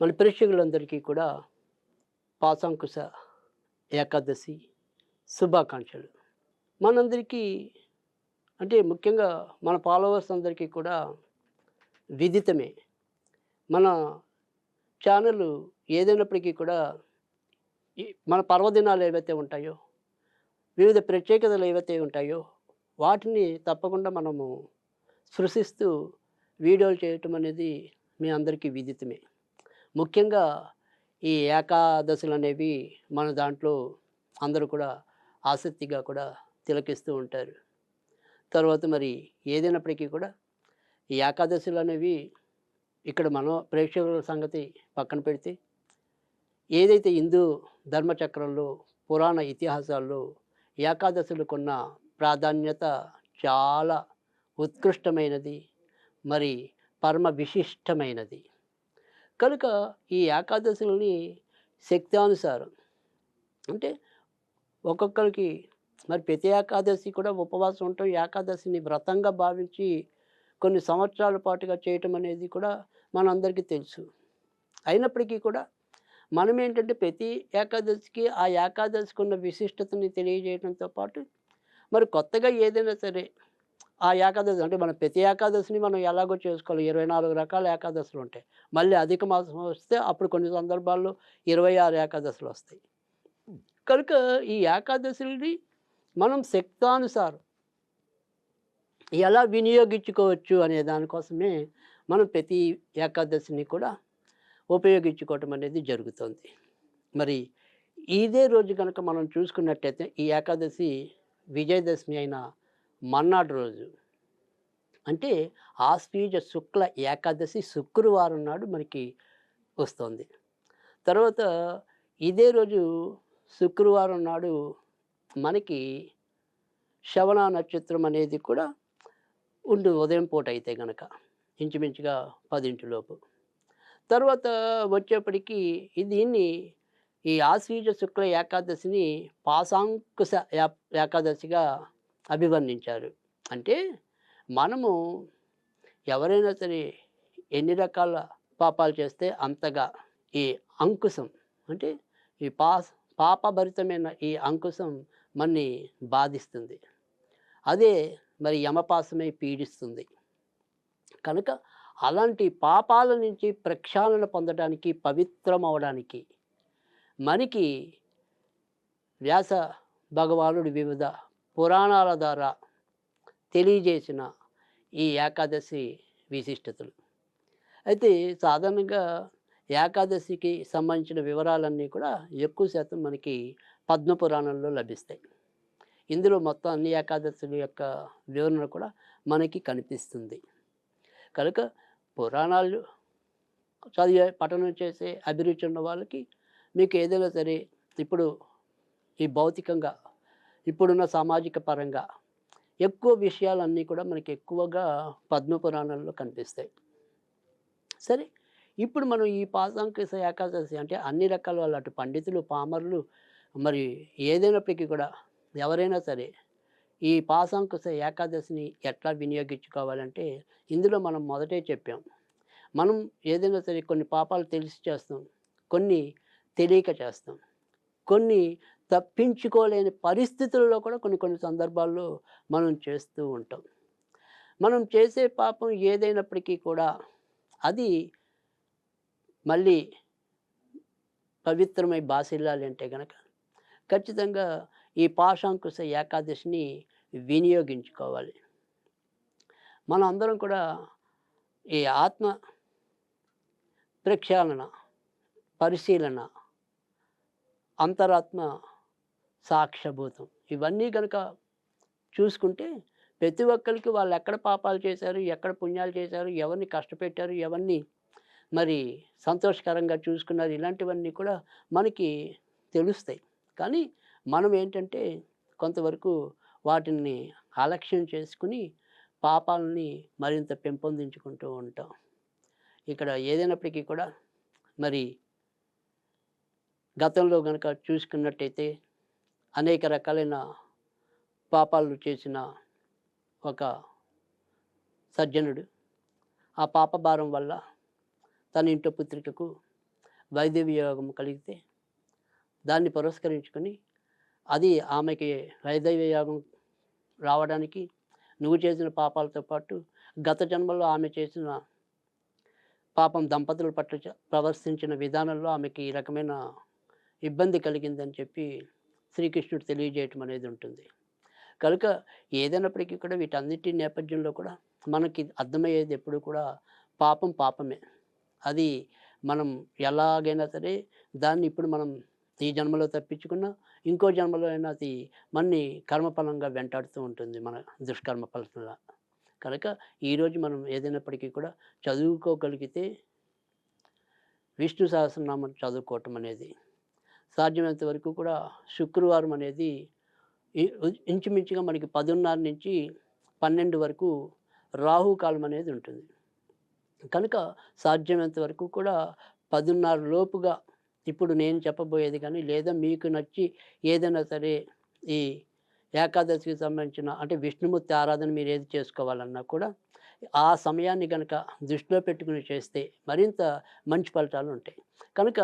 మన ప్రేక్షకులందరికీ కూడా పాసాంకుశ ఏకాదశి శుభాకాంక్షలు. మనందరికీ అంటే ముఖ్యంగా మన ఫాలోవర్స్ అందరికీ కూడా విదితమే. మన ఛానల్ ఏదైనప్పటికీ కూడా మన పర్వదినాలు ఏవైతే ఉంటాయో వివిధ ప్రత్యేకతలు ఏవైతే ఉంటాయో వాటిని తప్పకుండా మనము సృష్టిస్తూ వీడియోలు చేయటం అనేది మీ అందరికీ విదితమే. ముఖ్యంగా ఈ ఏకాదశులు అనేవి మన దాంట్లో అందరూ కూడా ఆసక్తిగా కూడా తిలకిస్తూ ఉంటారు. తర్వాత మరి ఏదైనప్పటికీ కూడా ఈ ఏకాదశులు అనేవి ఇక్కడ మన ప్రేక్షకుల సంగతి పక్కన పెడితే ఏదైతే హిందూ ధర్మచక్రంలో పురాణ ఇతిహాసాల్లో ఏకాదశులకున్న ప్రాధాన్యత చాలా ఉత్కృష్టమైనది మరి పరమ విశిష్టమైనది. కనుక ఈ ఏకాదశులని శక్తానుసారం అంటే ఒక్కొక్కరికి మరి ప్రతి ఏకాదశి కూడా ఉపవాసం ఉంటాం ఏకాదశిని వ్రతంగా భావించి కొన్ని సంవత్సరాల పాటుగా చేయటం అనేది కూడా మనందరికీ తెలుసు. అయినప్పటికీ కూడా మనం ఏంటంటే ప్రతి ఏకాదశికి ఆ ఏకాదశికి ఉన్న విశిష్టతని తెలియజేయడంతో పాటు మరి కొత్తగా ఏదైనా సరే ఆ ఏకాదశి అంటే మనం ప్రతి ఏకాదశిని మనం ఎలాగో చేసుకోవాలి. ఇరవై నాలుగు రకాల ఏకాదశులు ఉంటాయి. మళ్ళీ అధిక మాసం వస్తే అప్పుడు కొన్ని సందర్భాల్లో ఇరవై ఆరు ఏకాదశులు వస్తాయి. కనుక ఈ ఏకాదశులని మనం శక్తానుసారం ఎలా వినియోగించుకోవచ్చు అనే దానికోసమే మనం ప్రతి ఏకాదశిని కూడా ఉపయోగించుకోవటం అనేది జరుగుతుంది. మరి ఇదే రోజు కనుక మనం చూసుకున్నట్టయితే ఈ ఏకాదశి విజయదశమి అయిన మర్నాడు రోజు. అంటే ఆశ్వీజ శుక్ల ఏకాదశి శుక్రవారం నాడు మనకి వస్తుంది. తర్వాత ఇదే రోజు శుక్రవారం నాడు మనకి శవణ నక్షత్రం అనేది కూడా ఉండు ఉదయం పూట అయితే కనుక ఇంచుమించుగా పదింటిలోపు తర్వాత వచ్చేప్పటికి దీన్ని ఈ ఆశ్వీజ శుక్ల ఏకాదశిని పాశాంకుశ ఏకాదశిగా అభివర్ణించారు. అంటే మనము ఎవరైనా సరే ఎన్ని రకాల పాపాలు చేస్తే అంతగా ఈ అంకుశం అంటే ఈ పా పాపభరితమైన ఈ అంకుశం మన్ని బాధిస్తుంది. అదే మరి యమపాసమై పీడిస్తుంది. కనుక అలాంటి పాపాల నుంచి ప్రక్షాళన పొందడానికి పవిత్రం అవడానికి మనకి వ్యాస భగవానుడు వివిధ పురాణాల ద్వారా తెలియజేసిన ఈ ఏకాదశి విశిష్టతలు. అయితే సాధారణంగా ఏకాదశికి సంబంధించిన వివరాలన్నీ కూడా ఎక్కువ శాతం మనకి పద్మపురాణంలో లభిస్తాయి. ఇందులో మొత్తం అన్ని ఏకాదశుల యొక్క వివరణ కూడా మనకి కనిపిస్తుంది. కనుక పురాణాలు చదివే పఠనం చేసే అభిరుచి ఉన్న వాళ్ళకి మీకు ఏదైనా సరే ఇప్పుడు ఈ భౌతికంగా ఇప్పుడున్న సామాజిక పరంగా ఎక్కువ విషయాలన్నీ కూడా మనకి ఎక్కువగా పద్మపురాణంలో కనిపిస్తాయి. సరే ఇప్పుడు మనం ఈ పాశాంకేశ ఏకాదశి అంటే అన్ని రకాల వాళ్ళు అటు పండితులు పామరులు మరి ఏదైనప్పటికీ కూడా ఎవరైనా సరే ఈ పాశాంకుశ ఏకాదశిని ఎట్లా వినియోగించుకోవాలంటే ఇందులో మనం మొదటే చెప్పాం. మనం ఏదైనా సరే కొన్ని పాపాలు తెలిసి చేస్తాం కొన్ని తెలియక చేస్తాం కొన్ని తప్పించుకోలేని పరిస్థితుల్లో కూడా కొన్ని కొన్ని సందర్భాల్లో మనం చేస్తూ ఉంటాం. మనం చేసే పాపం ఏదైనప్పటికీ కూడా అది మళ్ళీ పవిత్రమై బాసిల్లాలి అంటే కనుక ఖచ్చితంగా ఈ పాశాంకుశ ఏకాదశిని వినియోగించుకోవాలి. మనం అందరం కూడా ఈ ఆత్మ ప్రక్షాళన పరిశీలన అంతరాత్మ సాక్ష్యభూతం. ఇవన్నీ కనుక చూసుకుంటే ప్రతి ఒక్కరికి వాళ్ళు ఎక్కడ పాపాలు చేశారు ఎక్కడ పుణ్యాలు చేశారు ఎవరిని కష్టపెట్టారు ఎవరిని మరి సంతోషకరంగా చూసుకున్నారు ఇలాంటివన్నీ కూడా మనకి తెలుస్తాయి. కానీ మనం ఏంటంటే కొంతవరకు వాటిని అలక్ష్యం చేసుకుని పాపాలని మరింత పెంపొందించుకుంటూ ఉంటాం. ఇక్కడ ఏదైనప్పటికీ కూడా మరి గతంలో కనుక చూసుకున్నట్టయితే అనేక రకాలైన పాపాలు చేసిన ఒక సజ్జనుడు. ఆ పాప భారం వల్ల తన ఇంట్లో పుత్రికకు వైద్య యోగం కలిగితే దాన్ని పురస్కరించుకొని అది ఆమెకి వైదవ్య యోగం రావడానికి నువ్వు చేసిన పాపాలతో పాటు గత జన్మలో ఆమె చేసిన పాపం దంపతుల పట్ల చ- ప్రవర్తించిన విధానంలో ఆమెకి ఈ రకమైన ఇబ్బంది కలిగిందని చెప్పి శ్రీకృష్ణుడు తెలియజేయటం అనేది ఉంటుంది. కనుక ఏదైనప్పటికీ కూడా వీటన్నిటి నేపథ్యంలో కూడా మనకి అర్థమయ్యేది ఎప్పుడు కూడా పాపం పాపమే. అది మనం ఎలాగైనా సరే దాన్ని ఇప్పుడు మనం ఈ జన్మలో తప్పించుకున్నా ఇంకో జన్మలో అయినా అది మనని కర్మఫలంగా వెంటాడుతూ ఉంటుంది మన దుష్కర్మ ఫలంగా కనుక ఈరోజు మనం ఏదైనప్పటికీ కూడా చదువుకోగలిగితే విష్ణు సహస్రనామం చదువుకోవటం అనేది సాధ్యమైనంత వరకు కూడా శుక్రవారం అనేది ఇంచుమించుగా మనకి పదిన్నర నుంచి పన్నెండు వరకు రాహుకాలం అనేది ఉంటుంది. కనుక సాధ్యమైనంత వరకు కూడా పదున్నర లోపుగా ఇప్పుడు నేను చెప్పబోయేది కానీ లేదా మీకు నచ్చి ఏదైనా సరే ఈ ఏకాదశికి సంబంధించిన అంటే విష్ణుమూర్తి ఆరాధన మీరు ఏది చేసుకోవాలన్నా కూడా ఆ సమయాన్ని కనుక దృష్టిలో పెట్టుకుని చేస్తే మరింత మంచి ఫలితాలు ఉంటాయి. కనుక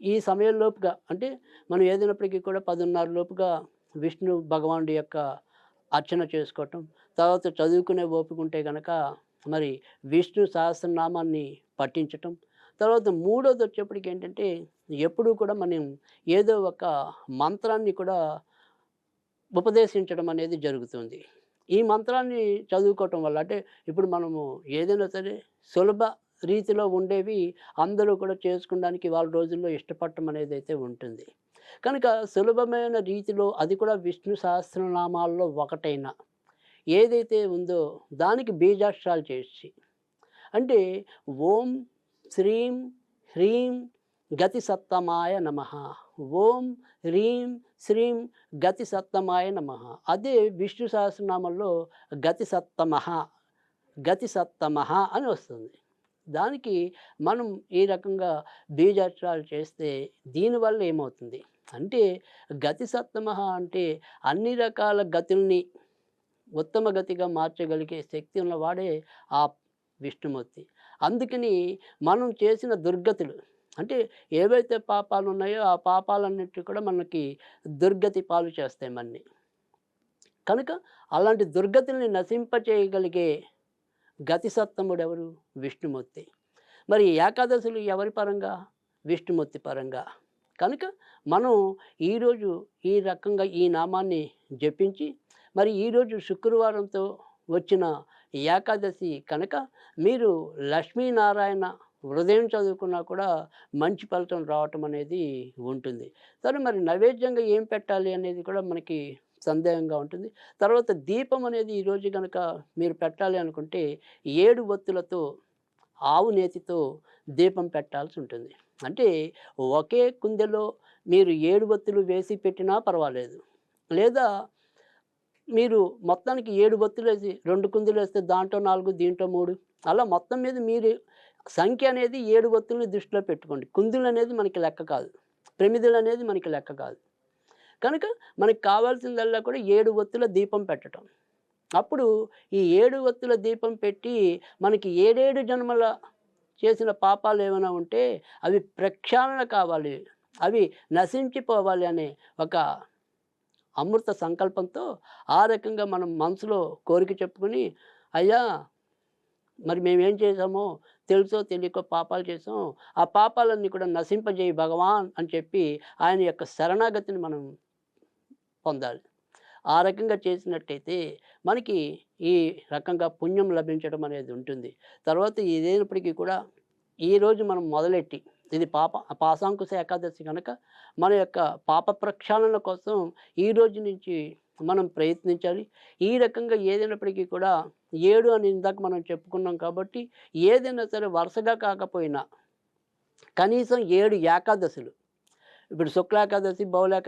ఈ సమయంలోపుగా అంటే మనం ఏదైనప్పటికీ కూడా పదున్నర లోపుగా విష్ణు భగవానుడి యొక్క అర్చన చేసుకోవటం తర్వాత చదువుకునే ఓపిక ఉంటే కనుక మరి విష్ణు సహస్రనామాన్ని పఠించటం తర్వాత మూడోది వచ్చేప్పటికి ఏంటంటే ఎప్పుడూ కూడా మనం ఏదో ఒక మంత్రాన్ని కూడా ఉపదేశించడం అనేది జరుగుతుంది. ఈ మంత్రాన్ని చదువుకోవటం వల్ల అంటే ఇప్పుడు మనము ఏదైనా సరే సులభ రీతిలో ఉండేవి అందరూ కూడా చేసుకోవడానికి వాళ్ళ రోజుల్లో ఇష్టపడటం అనేది అయితే ఉంటుంది. కనుక సులభమైన రీతిలో అది కూడా విష్ణు సహస్రనామాల్లో ఒకటైన ఏదైతే ఉందో దానికి బీజాక్షరాలు చేసి అంటే ఓం శ్రీం హ్రీం గతి సత్తమాయ నమ. ఓం హ్రీం శ్రీం గతి సత్తమాయ నమ. అదే విష్ణు సహస్రనామంలో గతి సత్తమహ గతి సత్తమహ అని వస్తుంది. దానికి మనం ఈ రకంగా బీజాక్షరాలు చేస్తే దీనివల్ల ఏమవుతుంది? అంటే గతి సత్తమహ అంటే అన్ని రకాల గతుల్ని ఉత్తమ గతిగా మార్చగలిగే శక్తి ఉన్నవాడే ఆ విష్ణుమూర్తి. అందుకని మనం చేసిన దుర్గతులు అంటే ఏవైతే పాపాలు ఉన్నాయో ఆ పాపాలన్నిటి కూడా మనకి దుర్గతి పాలు చేస్తాయి మన్ని. కనుక అలాంటి దుర్గతుల్ని నశింపచేయగలిగే గతిసత్తముడు ఎవరు విష్ణుమూర్తి. మరి ఏకాదశులు ఎవరి పరంగా? విష్ణుమూర్తి పరంగా. కనుక మనం ఈరోజు ఈ రకంగా ఈ నామాన్ని జపించి మరి ఈరోజు శుక్రవారంతో వచ్చిన ఏకాదశి కనుక మీరు లక్ష్మీనారాయణ హృదయం చదువుకున్నా కూడా మంచి ఫలితం రావటం అనేది ఉంటుంది. సరే మరి నైవేద్యంగా ఏం పెట్టాలి అనేది కూడా మనకి సందేహంగా ఉంటుంది. తర్వాత దీపం అనేది ఈరోజు కనుక మీరు పెట్టాలి అనుకుంటే ఏడు ఒత్తులతో ఆవు నేతితో దీపం పెట్టాల్సి ఉంటుంది. అంటే ఒకే కుందెలో మీరు ఏడు ఒత్తులు వేసి పెట్టినా పర్వాలేదు. లేదా మీరు మొత్తానికి ఏడు బొత్తులు వేసి రెండు కుందులు వేస్తే దాంట్లో నాలుగు దీంట్లో మూడు. అలా మొత్తం మీద మీరు సంఖ్య అనేది ఏడు బొత్తుల్ని దృష్టిలో పెట్టుకోండి. కుందులు అనేది మనకి లెక్క కాదు. ప్రమిదులు అనేది మనకి లెక్క కాదు. కనుక మనకు కావాల్సిందల్లా కూడా ఏడు ఒత్తుల దీపం పెట్టడం అప్పుడు ఈ ఏడు ఒత్తుల దీపం పెట్టి మనకి ఏడేడు జన్మల చేసిన పాపాలు ఏమైనా ఉంటే అవి ప్రక్షాళన కావాలి అవి నశించిపోవాలి అనే ఒక అమృత సంకల్పంతో ఆ రకంగా మనం మనసులో కోరిక చెప్పుకుని అయ్యా మరి మేమేం చేసామో తెలుసో తెలియకో పాపాలు చేసాం ఆ పాపాలన్నీ కూడా నశింపజేయి భగవాన్ అని చెప్పి ఆయన యొక్క శరణాగతిని మనం పొందాలి. ఆ రకంగా చేసినట్టయితే మనకి ఈ రకంగా పుణ్యం లభించడం అనేది ఉంటుంది. తర్వాత ఇదేనప్పటికీ కూడా ఈరోజు మనం మొదలెట్టి ఇది పాప పాశాంకుశ ఏకాదశి కనుక మన యొక్క పాప ప్రక్షాళన కోసం ఈ రోజు నుంచి మనం ప్రయత్నించాలి. ఈ రకంగా ఏదైనప్పటికీ కూడా ఏడు అని ఇందాక మనం చెప్పుకున్నాం కాబట్టి ఏదైనా సరే వరుసగా కాకపోయినా కనీసం ఏడు ఏకాదశులు. ఇప్పుడు శుక్ల ఏకాదశి బౌల ఏకాదశి